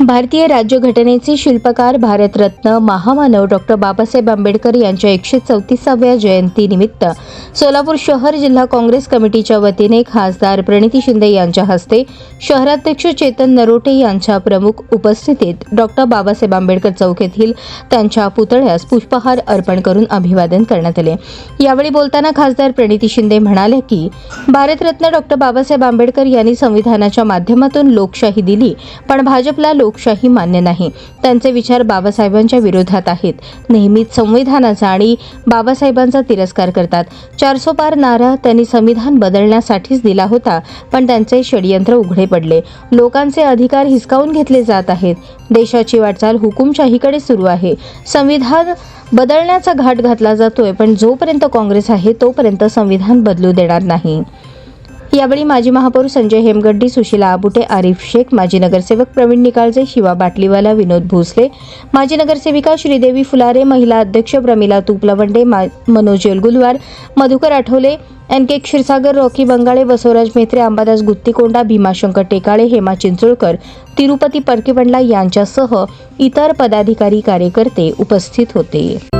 भारतीय राज्यघटनेचे शिल्पकार भारतरत्न महामानव डॉक्टर बाबासाहेब आंबेडकर यांच्या एकशे चौतीसाव्या जयंतीनिमित्त सोलापूर शहर जिल्हा काँग्रेस कमिटीच्या वतीने खासदार प्रणिती शिंदे यांच्या हस्ते शहराध्यक्ष चेतन नरोटे यांच्या प्रमुख उपस्थितीत डॉक्टर बाबासाहेब आंबेडकर चौक येथील त्यांच्या पुतळ्यास पुष्पहार अर्पण करून अभिवादन करण्यात आले. यावेळी बोलताना खासदार प्रणिती शिंदे म्हणाले की भारतरत्न डॉक्टर बाबासाहेब आंबेडकर यांनी संविधानाच्या माध्यमातून लोकशाही दिली पण भाजपला लोक लोकशाही मान्य नाही. त्यांचे विचार बाबासाहेबांच्या विरोधात आहेत. नेहमीच संविधानाचा आणि बाबासाहेबांचा तिरस्कार करतात. चारसो पार नारा त्यांनी संविधान बदलण्यासाठीच दिला होता पण त्यांचे षडयंत्र उघडे पडले. लोकांचे अधिकार हिसकावून घेतले जात आहेत. देशाची वाटचाल हुकुमशाहीकडे सुरू आहे. संविधान बदलण्याचा घाट घातला जातोय पण जोपर्यंत काँग्रेस आहे तोपर्यंत संविधान बदलू देणार नाही. यावेळी माजी महापौर संजय हेमगड्डी सुशीला आबुटे आरिफ शेख माजी नगरसेवक प्रवीण निकाळजे शिवा बाटलीवाला विनोद भोसले माजी नगरसेविका श्रीदेवी फुलारे महिला अध्यक्ष प्रमिला तुपलवंडे मा Manoj Yelgulwar Madhukar Athawale N K Kshirsagar Rocky Bangale Basavaraj Metre Ambadas Guttikonda Bhimashankar Tekale Hema Chincholkar Tirupati Parkipandla यांच्यासह इतर पदाधिकारी कार्यकर्ते उपस्थित होते.